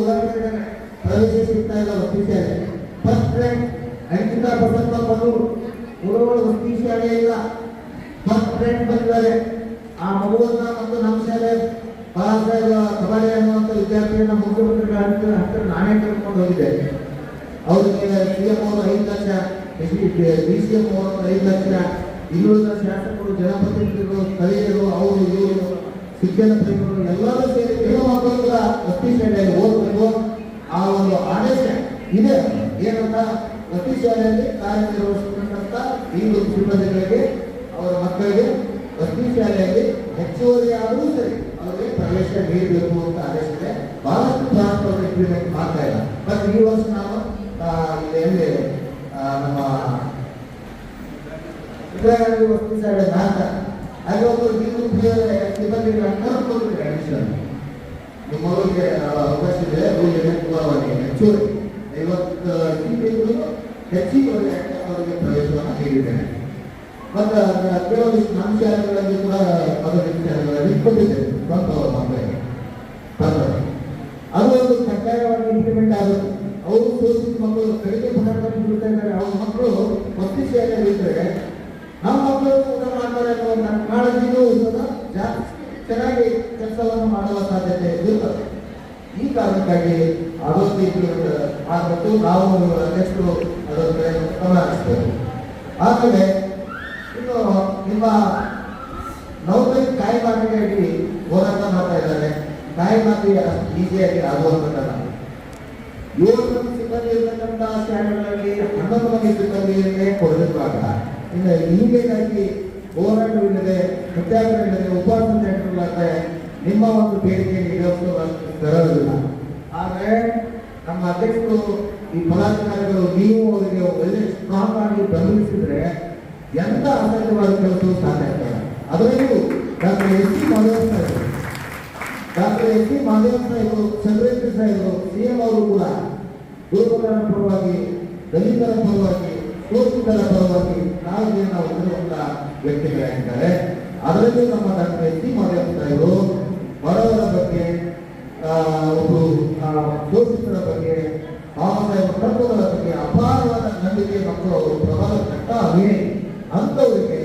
ಉದಾಹರಣೆ ಪ್ರವೇಶ ಸಿಗ್ತಾ ಇಲ್ಲ ಶಾಲೆ ಫಸ್ಟ್ ರ್ಯಾಂಕ್ ಅಂಕಿತಾ ಬಸಪ್ಪ ಮಗು ಉಡುವಳು ವಸತಿ ಶಾಲೆ ಇಲ್ಲ. ಫಸ್ಟ್ ರ್ಯಾಂಕ್ ಬಂದಿದ್ದಾರೆ ಆ ಮಗುವನ್ನ ಮತ್ತು ನಮ್ಮ ಶಾಲೆ ಬಾಳಾಸಾಹೇಬ ಕಬಾಲಿ ಅನ್ನುವಂಥ ವಿದ್ಯಾರ್ಥಿಗಳನ್ನ ಮುಖ್ಯಮಂತ್ರಿಗಳ ಹತ್ತಿರ ನಾನೇ ಕರ್ಕೊಂಡು ಹೋಗಿದ್ದೆ. ಅವ್ರಿಗೆ ಸಿ ಎಂ ಅವರು ಐದು ಲಕ್ಷ ಡಿ ಸಿ ಎಂ ಅವರು ಐದು ಲಕ್ಷ. ಇನ್ನುಳಿದ ಶಾಸಕರು, ಜನಪ್ರತಿನಿಧಿಗಳು, ಸ್ಥಳೀಯರು, ಅವರು ಇವರು ಶಿಕ್ಷಣ ಪ್ರೇಮಿಗಳು ಎಲ್ಲರೂ ಸೇರಿ ಹೆಣ್ಣು ಮಕ್ಕಳು ಕೂಡ ವಸತಿ ಶಾಲೆಯಲ್ಲಿ ಓದಬೇಕು. ಆ ಒಂದು ಆದೇಶ ಇದೆ. ಏನಂತ? ವಸತಿ ಶಾಲೆಯಲ್ಲಿ ಈ ಒಂದು ಸಿಬ್ಬಂದಿಗಳಿಗೆ, ಅವರ ಮಕ್ಕಳಿಗೆ ವಸತಿ ಶಾಲೆಯಲ್ಲಿ ಹೆಚ್ಚುವರಿ ಆದರೂ ಸರಿ. ಪ್ರವೇಶ ನೀಡಬೇಕು ಅಂತ ಆದೇಶಿದೆ ಬಹಳಷ್ಟು ಟ್ರಾನ್ಸ್ಫರ್ ಇಂಪ್ಲಿಮೆಂಟ್ ಮಾಡ್ತಾ ಇಲ್ಲ. ಬಟ್ ಈ ವರ್ಷ ನಾವು ಇಲ್ಲಿ ನಮ್ಮ ಹೆಚ್ಚಿನ ಅವರಿಗೆ ಅವರಿಗೆ ಪ್ರವೇಶವನ್ನು ನೀಡಿದ್ದೇನೆ ಮತ್ತು ಕೆಲವು ಶಾಲೆಗಳಲ್ಲಿ ಕೂಡ ಪದವಿ ಶಾಲೆಗಳಲ್ಲಿ ಕೊಟ್ಟಿದ್ದೇವೆ ಸ್ವಂತ ಅವರ ಮಕ್ಕಳಿಗೆ ಅದು ಒಂದು ಕಡ್ಡಾಯವಾಗಿ ಇಂಪ್ಲಿಮೆಂಟ್ ಆಗುತ್ತೆ ಅವರು ಶೋಷಿತ ಮಕ್ಕಳು ಕಡಿಮೆ ಪದಾರ್ಥವನ್ನು ಬಿಡ್ತಾ ಅವ್ರ ಮಕ್ಕಳು ಶಾಲೆಯಲ್ಲಿ ಇದ್ದರೆ ನಮ್ಮ ಮಕ್ಕಳು ಊಟ ಮಾಡ್ತಾರೆ ಅನ್ನೋ ಕಾಳಜಿನೂ ಇರ್ತದೆ ಜಾಸ್ತಿ ಚೆನ್ನಾಗಿ ಕೆಲಸವನ್ನು ಮಾಡುವ ಸಾಧ್ಯತೆ ಇರ್ತದೆ ಈ ಕಾರಣಕ್ಕಾಗಿ ಅದೊಂದು ಇಂಪ್ಲಿಮೆಂಟ್ ಆಗಬೇಕು ನಾವು ನೆಕ್ಸ್ಟ್ ಅದರ ಕಡೆ ಗಮನ ಹರಿಸ್ಬೇಕು ಆಮೇಲೆ ನಿಮ್ಮ ನೌಕರಿ ತಾಯಿ ಕಾಯಿಮಾತಿಗಾಗಿ ಹೋರಾಟ ಮಾಡ್ತಾ ಇದ್ದಾರೆ. ತಾಯಿ ಮಾತಿಗೆ ಅಷ್ಟು ಈಸಿಯಾಗಿ ಆಗುವಂಥದ್ದಲ್ಲ ಏಳು ಮಂದಿ ಸಿಬ್ಬಂದಿ ಇರತಕ್ಕಂಥ ಸ್ಟ್ಯಾಂಡ್ಗಳಲ್ಲಿ ಹನ್ನೊಂದು ಮಂದಿ ಸಿಬ್ಬಂದಿಯನ್ನೇ ಕೊಡದಿರುವಾಗ ಇನ್ನು ಹೀಗಾಗಿ ಹೋರಾಟವಿಲ್ಲದೆ ಸತ್ಯಾಗ್ರಹವಿಲ್ಲದೆ ಉಪವಾಸ ನಡೆಸಲಾದ್ರೆ ನಿಮ್ಮ ಒಂದು ಬೇಡಿಕೆ ಈಡೇರಿಸಲು ಸರಳವಿಲ್ಲ ಆದರೆ ನಮ್ಮ ಅಧ್ಯಕ್ಷರು, ಈ ಪದಾಧಿಕಾರಿಗಳು ನೀವು ಅವರಿಗೆ ಒಳ್ಳೆ ಸ್ಟ್ರಾಂಗ್ ಆಗಿ ಬೆಂಬಲಿಸಿದ್ರೆ ಎಂತ ಅಸಾಧ್ಯವಾದ ಕೆಲಸವು ಸಾಧ್ಯ ಆಗ್ತದೆ ಅದರಲ್ಲೂ ಡಾಕ್ಟರ್ ಎಸ್ ಸಿ ಮಾಧವನ್ ಸಾಹೇಬರು ಡಾಕ್ಟರ್ ಎಸ್ ಸಿ ಮಾಧವನ್ ಸಾಹೇಬರು ಚಂದ್ರೇಂದ್ರ ಸಾಹೇಬರು ಸಿಎಂ ಅವರು ಕೂಡ ದುರ್ಬಲರ ಪರವಾಗಿ, ದಲಿತರ ಪರವಾಗಿ, ಶೋಷಿತರ ಪರವಾಗಿ ಕಾಳಜಿಯನ್ನು ಹೊಂದಿರುವಂತಹ ವ್ಯಕ್ತಿಗಳಾಗಿದ್ದಾರೆ. ಅದರಲ್ಲೂ ನಮ್ಮ ಡಾಕ್ಟರ್ ಎಸ್ ಸಿ ಮಾಧವನ್ ಸಾಹೇಬರು ಬಡವರ ಬಗ್ಗೆ ಆ, ಒಬ್ಬರು ಆ, ಶೋಷಿತರ ಬಗ್ಗೆ ಬಾಬಾ ಸಾಹೇಬ್ ತತ್ವಗಳ ಬಗ್ಗೆ ಅಪಾರವಾದ ನಂಬಿಕೆ ಮತ್ತು ಅವರು ಪ್ರಬಲ ಕಟ್ಟ ಅಭಿನಯ ಅಂಥವರಿಗೆ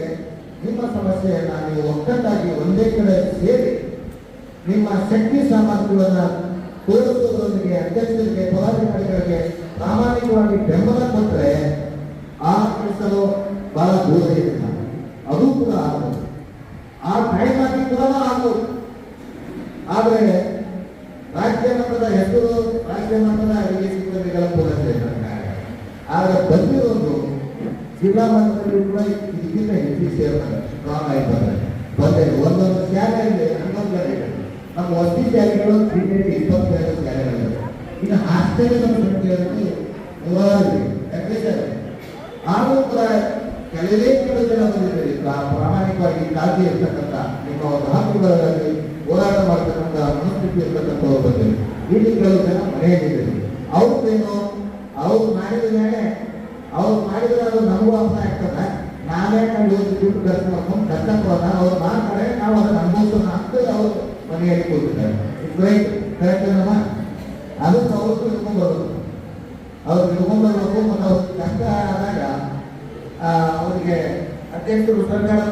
ನಿಮ್ಮ ಸಮಸ್ಯೆಯನ್ನ ನೀವು ಒಕ್ಕಟ್ಟಾಗಿ ಒಂದೇ ಕಡೆ ಸೇರಿ ನಿಮ್ಮ ಶಕ್ತಿ ಸಾಮರ್ಥ್ಯವನ್ನ ತೋರಿಸುವುದರೊಂದಿಗೆ ಅಧ್ಯಕ್ಷರಿಗೆ ಪದಾಧಿಕಾರಿಗಳಿಗೆ ಪ್ರಾಮಾಣಿಕವಾಗಿ ಬೆಂಬಲ ಕೊಟ್ಟರೆ ಆ ಕೆಲಸವು ಬಹಳ ದೂರ ಇದೆ ಅದು ಕೂಡ ಆಗ್ಬೋದು ಆ ಟೈಮ್ ಆಗಿ ಕೂಡ ಆಗ್ಬೋದು ಆದರೆ ರಾಜ್ಯ ಮಟ್ಟದ ಹೆಸರು ರಾಜ್ಯ ಮಟ್ಟದ ಅಡಿಗೆ ಸಿಬ್ಬಂದಿಗಳ ಪೂರೈಕೆ ಆದರೆ ಬಂದಿರೋದು ಜಿಲ್ಲಾ ಮಟ್ಟದಲ್ಲಿ ಕೂಡ ಇದಕ್ಕಿಂತ ಹೆಚ್ಚಿಗೆ ಸೇರ್ತಾರೆ ಸ್ಟ್ರಾಂಗ್ ಆಗಿದ್ದಾರೆ ಬಂದೆ ಒಂದೊಂದು ಶಾಲೆಯಲ್ಲಿ ಹನ್ನೊಂದು ಜನ ಇದೆ ನಮ್ಮ ವಸತಿ ಶಾಲೆಗಳು ಹದಿನೈದು ಇಪ್ಪತ್ತೆರಡು ಶಾಲೆಗಳಿವೆ ಇನ್ನು ಹಾಸ್ಟೆಲ್ಗಳ ಸಂಖ್ಯೆಯಲ್ಲಿ ಯಾಕೆಂದರೆ ಇದೆ ಕೂಡ ಕೆಲವೇ ಕೆಲವು ಜನ ಬಂದಿದ್ದೀರಿ ಪ್ರಾ- ಪ್ರಾಮಾಣಿಕವಾಗಿ ಕಾಳಜಿ ಇರ್ತಕ್ಕಂಥ ನಿಮ್ಮ ಒಂದು ಹಕ್ಕುಗಳಲ್ಲಿ ಹೋರಾಟ ಮಾಡ್ತಕ್ಕಂಥ ಮನಸ್ಥಿತಿ ಇರ್ತಕ್ಕಂಥವ್ರು ಬಂದಿದೆ ಇಲ್ಲಿ ಕೆಲವು ಜನ ಮನೆಯಲ್ಲಿದ್ದೀರಿ ಅವ್ರದ್ದೇನು, ಅವ್ರು ಮಾಡಿದ ಅವ್ರು ಮಾಡಿದ್ರೆ ಅದು ನಮಗೂ ಅರ್ಥ ಆಗ್ತದೆ. ನಾವೇ ನಾವು ಇವತ್ತು ದುಡ್ಡು ಖರ್ಚು ಮಾಡ್ಕೊಂಡು ಕಷ್ಟ ಕೊಡೋಣ ಅವ್ರು ಮಾಡ್ತಾರೆ ನಾವು ಅದನ್ನು ಅನುಭವಿಸೋಣ ಅಂತ ಅವರು ಮನೆಯಲ್ಲಿ ಕೂತಿದ್ದಾರೆ. ರೈಟ್ ಕರೆಕ್ಟ್ ನಮ್ಮ ಅದಕ್ಕೆ ಅವರು ತಿಳ್ಕೊಂಡ್ಬರ್ಬೇಕು ಅವ್ರು ತಿಳ್ಕೊಂಡ್ಬರ್ಬೇಕು ಮತ್ತು ಅವ್ರ ಕಷ್ಟ ಆದಾಗ ಅವರಿಗೆ ಅಧ್ಯಕ್ಷರು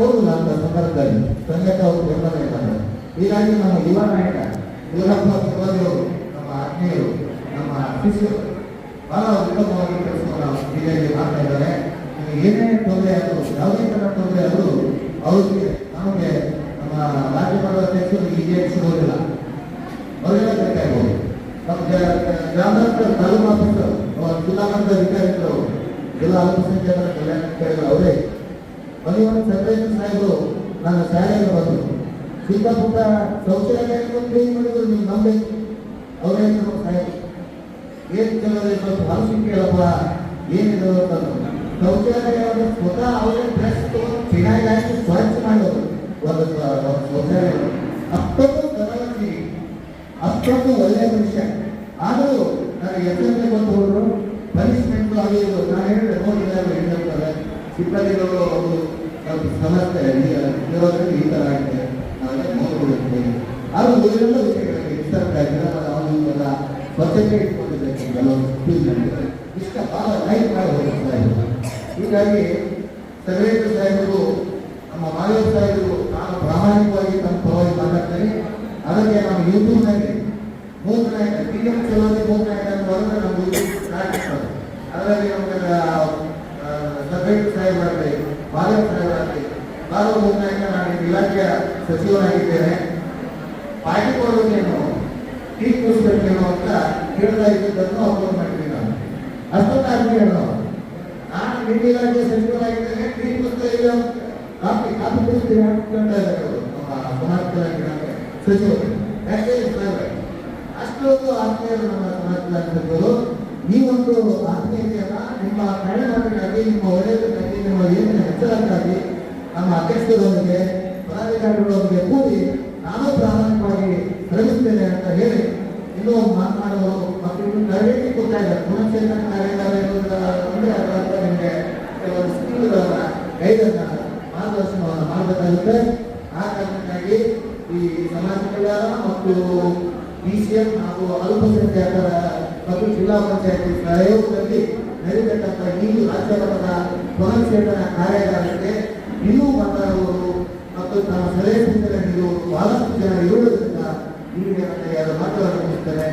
ಹೋಗುಲ್ಲ ಅಂತ ಸಂದರ್ಭದಲ್ಲಿ. ಸಂಘಕ್ಕೆ ಅವರು ಬೆಂಬಲ ಇದ್ದಾರೆ. ಹೀಗಾಗಿ ನಮ್ಮ ಯುವ ನಾಯಕ ವೀರಪ್ಪ ಸಿಬ್ಬಂದಿಯವರು ನಮ್ಮ ಆತ್ಮೀಯರು, ನಮ್ಮ ಶಿಷ್ಯರು, ಬಹಳ ಉತ್ತಮವಾಗಿ ಕೆಲಸವನ್ನು ಹೀಗಾಗಿ ಮಾಡ್ತಾ ಇದ್ದಾರೆ. ಏನೇ ತೊಂದರೆ ಆದರೂ, ಯಾವುದೇ ಥರ ತೊಂದರೆ ಆದರೂ ಅವ್ರಿಗೆ ನಮಗೆ ನಮ್ಮ ರಾಜ್ಯಪಾಲ ಅಧ್ಯಕ್ಷರು ಹೀಗೆ ಸಿಗೋದಿಲ್ಲ ಅವರೆಲ್ಲ ಬೇಕಾಗ್ಬೋದು ನಮ್ಮ ಗ್ರಾಮಾಂತರ ತಾಲೂಕು ಆಫೀಸರ್ ಜಿಲ್ಲಾ ಮಟ್ಟದ ಅಧಿಕಾರಿಗಳು, ಜಿಲ್ಲಾ ಅಲ್ಪಸಂಖ್ಯಾತರ ಕಲ್ಯಾಣ ಅಧಿಕಾರಿಗಳು ಅವರೇ. ಮನೆಯೊಂದು ಸೆಕ್ರೆಟರಿ ಸಾಹೇಬರು ನನ್ನ ಶಾಲೆಯನ್ನು ಬಂದರು ಚಿಕ್ಕ ಪುಟ್ಟ ಶೌಚಾಲಯಗಳನ್ನು ಕ್ಲೀನ್ ಮಾಡಿದ್ರು, ನೀವು ನಂಬೇಕು ಅವರೇ ಸಾಹೇಬರು. ಏನು ಕೆಲವರೇ ಸ್ವಲ್ಪ ಹಲಸಿನ ಕೇಳಪ್ಪ ಏನಿದೆ ಅಂತಂದ್ರು ಶೌಚಾಲಯ ಸ್ವತಃ ಅವರೇ ಡ್ರೆಸ್ ಫಿನಾಯ್ಲ್ ಹಾಕಿ ಸ್ವಚ್ಛ ಮಾಡೋದು ಒಂದು ಶೌಚಾಲಯ. ಅಷ್ಟೊಂದು ಕನವತಿ ಅಷ್ಟೊಂದು ಒಳ್ಳೆಯ ಆದರೂ ನಾನು ಎಚ್ಚರಿಕೆ ಹೋದ್ರು ಪನಿಷ್ಮೆಂಟ್ ಇದು ನಾನು ಹೇಳಿದ್ರೆ ನೋಡಿದ್ರೆ ಹೇಳ್ತಾರೆ ಸಿಬ್ಬಂದಿಗಳು ಸ್ವಲ್ಪ ಸಮಸ್ಯೆ ಇರೋದ್ರಲ್ಲಿ ಈ ಥರ ಆಗಿದೆ. ನಾನು ನೋಡ್ಕೊಳ್ತೀವಿ ಆದರೂ ಇದೆಲ್ಲ ವಿಷಯಗಳಿಗೆ ವಿಸ್ತರಣೆ ಅವನು ಅವನ್ನೆಲ್ಲ ಸ್ವಚ್ಛತೆ ಇಟ್ಕೊಂಡಿದ್ದೆ ಕೆಲವು ಇಷ್ಟ ಭಾಳ ಲೈಟ್ ಮಾಡಿ ಹೋಗ್ತಾ ಇದ್ದರು ಹೀಗಾಗಿ ಸೆಕ್ರೆಟರಿ ಸಾಹೇಬರು, ನಮ್ಮ ಮಾದೇವ್ ಸಾಹೇಬರು, ನಾನು ಪ್ರಾಮಾಣಿಕವಾಗಿ ತಮ್ಮ ಪರವಾಗಿ ಮಾತಾಡ್ತೇನೆ. ಅದಕ್ಕೆ ನಾನು ಯೂಟ್ಯೂಬ್ನಲ್ಲಿ ಮೂರು ನಾಯಕ ಟಿ ಎಂ ಚಲೋದಿ ಮೂರು ನಾಯಕ ಅಂತ ಹೊರಗೆ ನಮ್ಮ ಯೂಟ್ಯೂಬ್ ನಾಯಕ ಅದರಲ್ಲಿ ನಮಗೆ ಸೆಕ್ರೆಟರಿ ಸಾಹೇಬರಾಗಲಿ ಮಾದೇವ್ ಸಾಹೇಬರಾಗಲಿ ಬಾರೋ ಮೂರು ನಾಯಕ ನಾನು ಈ ಇಲಾಖೆಯ ಸಚಿವನಾಗಿದ್ದೇನೆ ಪಾರ್ಟಿ ಕೊಡೋದೇನು ಟೀ ಕೂರಿಸ್ಬೇಕೇನೋ ಅಂತ ಹೇಳ್ತಾ ಇದ್ದದ್ದನ್ನು ಅಪ್ಲೋಡ್ ಮಾಡಿದ್ವಿ ನಾನು ಅಷ್ಟೊತ್ತಾಗ್ಲಿ ಹೇಳೋ ನಾನು ನಿಮ್ಮ ಇಲಾಖೆ ಸಚಿವರಾಗಿದ್ದೇನೆ ಟೀ ಕೂರಿಸ್ತಾ ಇಲ್ಲ ಕಾಫಿ ಅಷ್ಟೊಂದು ಆತ್ಮೀಯರು ನಮ್ಮ ಕಲ್ಯಾಣ ಸಚಿವರು ಒಂದು ಆತ್ಮೀಯತೆಯನ್ನ ನಿಮ್ಮ ಕಳೆನಾಟಿಗಾಗಿ ನಿಮ್ಮ ಒಳ್ಳೆಯದಕ್ಕಾಗಿ ನಿಮ್ಮ ಏನಿನ ಹೆಚ್ಚಳಕ್ಕಾಗಿ ನಮ್ಮ ಅಧ್ಯಕ್ಷರೊಂದಿಗೆ ಪದಾಧಿಕಾರಿಗಳೊಂದಿಗೆ ಕೂಡಿ ನಾನು ಪ್ರಾಮಾಣಿಕವಾಗಿ ಶ್ರಮಿಸ್ತೇನೆ ಅಂತ ಹೇಳಿ ಇನ್ನೂ ಮಾತನಾಡುವರು ಮತ್ತು ಇನ್ನು ತರಬೇತಿ ಕೊಡ್ತಾ ಇದ್ದಾರೆ ಪುನಶ್ಚೇತನ ಕಾರ್ಯಾಗಾರ ಎನ್ನುವುದರ ಮುಂದೆ ಅದರ ನಿಮಗೆ ಕೆಲವೊಂದು ಸ್ಕೀಮ್ಗಳನ್ನ ಗೈಡನ್ನ ಮಾರ್ಗದರ್ಶನವನ್ನು ಮಾಡಬೇಕಾಗುತ್ತೆ. ಆ ಕಾರಣಕ್ಕಾಗಿ ಈ ಸಮಾಜ ಕಲ್ಯಾಣ ಮತ್ತು ಬಿ ಸಿ ಎಂ ಹಾಗೂ ಅಲ್ಪಸಂಖ್ಯಾತರ ಮತ್ತು ಜಿಲ್ಲಾ ಪಂಚಾಯತಿ ಸಹಯೋಗದಲ್ಲಿ ನಡೆಯತಕ್ಕಂಥ ಈ ರಾಜ್ಯ ಮಟ್ಟದ ಪುನಶ್ಚೇತನ ಕಾರ್ಯಾಗಾರಕ್ಕೆ ಇನ್ನೂ ಮಾತಾಡುವವರು ಮತ್ತು ತಮ್ಮ ಸಲಹೆ ಸೂಚನೆ ನೀಡುವವರು ಬಹಳಷ್ಟು ಜನ ಇರುವುದರಿಂದ ಇಲ್ಲಿಗೆ ನನ್ನ ಮಾತುಗಳನ್ನು ಮುಗಿಸ್ತೇನೆ.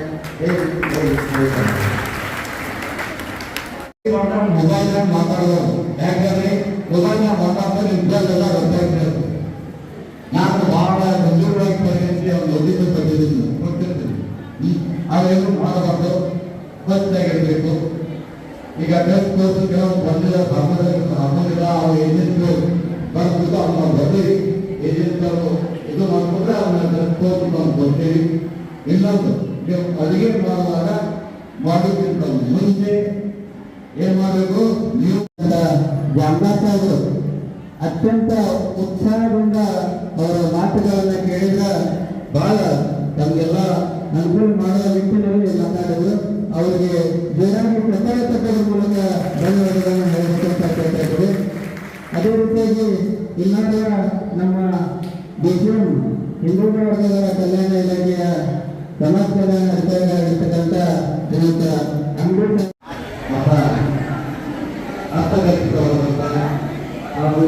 ಮೊಬೈಲ್ ಯಾಕಂದ್ರೆ ಮೊಬೈಲ್ ಮಾತಾಡ್ತಾರೆ ಇದ್ದಲ್ಲೆಲ್ಲ ಗೊತ್ತಾಗ್ತಿರೋದು ನಾನು ಬಹಳ ಗಂಭೀರವಾಗಿ ಪರಿಗಣಿಸಿ ಅವ್ನು ಒದ್ದಿದ್ದು ಬಂದಿದ್ದೀನಿ ಗೊತ್ತಿರ್ತೀನಿ. ಅವೇನು ಮಾಡಬಾರ್ದು? ಸ್ವಚ್ಛಾಗಿರ್ಬೇಕು ಈಗ ಡ್ರೆಸ್ ಕೋರ್ಸ್ ಕೆಲವು ಬಂದಿಲ್ಲ ಹಬ್ಬದಲ್ಲಿ ಹಬ್ಬದಿಲ್ಲ ಅವ್ರು. ಏಜೆಂಟ್ರು ಬರ್ಬಿಟ್ಟು ಅವ್ನ ಬರ್ತೀವಿ ಏಜೆಂಟ್ಗಳು ಇದು ಮಾಡ್ಕೊಂಡ್ರೆ ಅವನ ಡ್ರೆಸ್ ಕೋರ್ಸ್ ಕೊಡ್ತೀವಿ ಇನ್ನೊಂದು ನೀವು ಅಡುಗೆ ಮಾಡುವಾಗ ಮಾಡೋಕ್ಕಿಂತ ಮುಂಚೆ ಏನ್ ಮಾಡಬೇಕು? ನೀವು ಜಾಮನಾಥ ಅವರು ಅತ್ಯಂತ ಉತ್ಸಾಹದಿಂದ ಅವರ ಮಾತುಗಳನ್ನು ಕೇಳಿದ ಬಹಳ ತಮಗೆಲ್ಲ ಅನುಕೂಲ ಮಾಡುವ ನಿಟ್ಟಿನಲ್ಲಿ ಮಾತಾಡಿದ್ರು ಅವರಿಗೆ ಜೋರಾಗಿ ಪ್ರಚಾರ ತಪ್ಪದ ಮೂಲಕ ಧನ್ಯವಾದಗಳನ್ನು ಹೇಳಬೇಕಂತ ಕೇಳ್ತಾ ಇದ್ರು ಅದೇ ರೀತಿಯಾಗಿ ಇನ್ನಾಗ ನಮ್ಮ ಡಿಸಿಎಂ ಹಿಂದೂ ವರ್ಗದ ಕಲ್ಯಾಣ ಇಲಾಖೆಯ ಸಮಾಜ ಕಲ್ಯಾಣ ಅಧಿಕಾರಿಗಳಾಗಿರ್ತಕ್ಕಂಥ ಶ್ರೀಯುತ ಅಂಬೇಡ್ಕರ್ ಬಹಳ ಅರ್ಥಗರ್ಭಿತವಾದಂಥ ಹಾಗೂ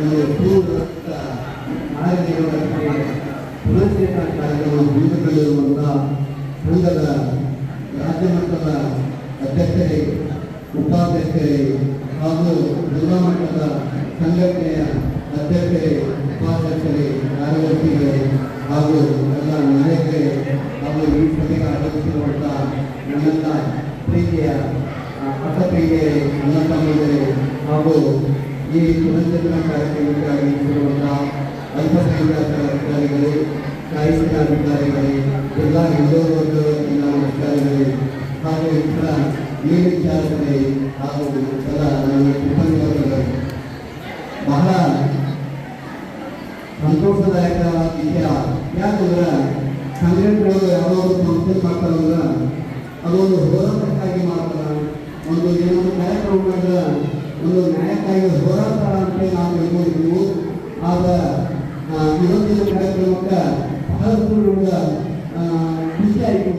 ಒಂದು ಪೂರ್ವಕ ಮಾಹಿತಿಗಳಿಗೆ ಪುನಶ್ಚೇತನ ಕಾರ್ಯಕ್ರಮ ಹಮ್ಮಿಕೊಂಡಿರುವಂಥ ಸಂಘದ ರಾಜ್ಯ ಮಟ್ಟದ ಅಧ್ಯಕ್ಷರೇ ಉಪಾಧ್ಯಕ್ಷರೇ ಹಾಗೂ ಜಿಲ್ಲಾ ಮಟ್ಟದ ಸಂಘಟನೆಯ ಅಧ್ಯಕ್ಷರೇ ಉಪಾಧ್ಯಕ್ಷರೇ ಕಾರ್ಯದರ್ಶಿಗಳೇ ಹಾಗೂ ಎಲ್ಲ ನಾಯಕರೇ ಹಾಗೂ ಈ ಸಭೆಗೆ ಆಗಮಿಸಿರುವಂಥ ನನ್ನೆಲ್ಲ ಪ್ರೀತಿಯ ಅಕ್ಕಪ್ರಿಯೆ ನನ್ನ ತಮ್ಮಂದಿರೇ ಹಾಗೂ ಈ ಪುನಶ್ಚೇತನ ಕಾರ್ಯಕ್ರಮಕ್ಕೆ ಆಗಮಿಸಿರುವಂತಹ ಅಲ್ಪಸಂಖ್ಯಾತರ ಅಧಿಕಾರಿಗಳೇ ಕಾಯಿಸಿನ ಅಧಿಕಾರಿಗಳೇ, ಎಲ್ಲ ಹಿಂದೂ ವರ್ಗದ ಅಧಿಕಾರಿಗಳೇ, ಹಾಗೂ ಇತರ ವಿಚಾರದಲ್ಲಿ ಹಾಗೂ ಎಲ್ಲ ನನ್ನ ಕುಟುಂಬಗಳು ಬಹಳ ಸಂತೋಷದಾಯಕ ವಿಷಯ. ಯಾಕಂದ್ರೆ ಸಂಘಟನೆಗಳು ಯಾವುದೋ ಒಂದು ಮಾಡ್ತಾರಲ್ಲ, ಅದೊಂದು ಹೋರಾಟಕ್ಕಾಗಿ ಮಾಡ್ತಾರೆ. ಒಂದು ಏನೊಂದು ಕಾರ್ಯಕ್ರಮ ಮಾಡಿದ ಒಂದು ನ್ಯಾಯಕ್ಕಾಗಿ ಹೋರಾಟ ಅಂತ ನಾವು ತಿಳ್ಕೊಂಡಿದ್ದೀವಿ ಆಗ ಇವತ್ತಿನ ಕಾರ್ಯಕ್ರಮಕ್ಕೆ ಬಹಳಷ್ಟು ಖುಷಿಯಾಯಿತು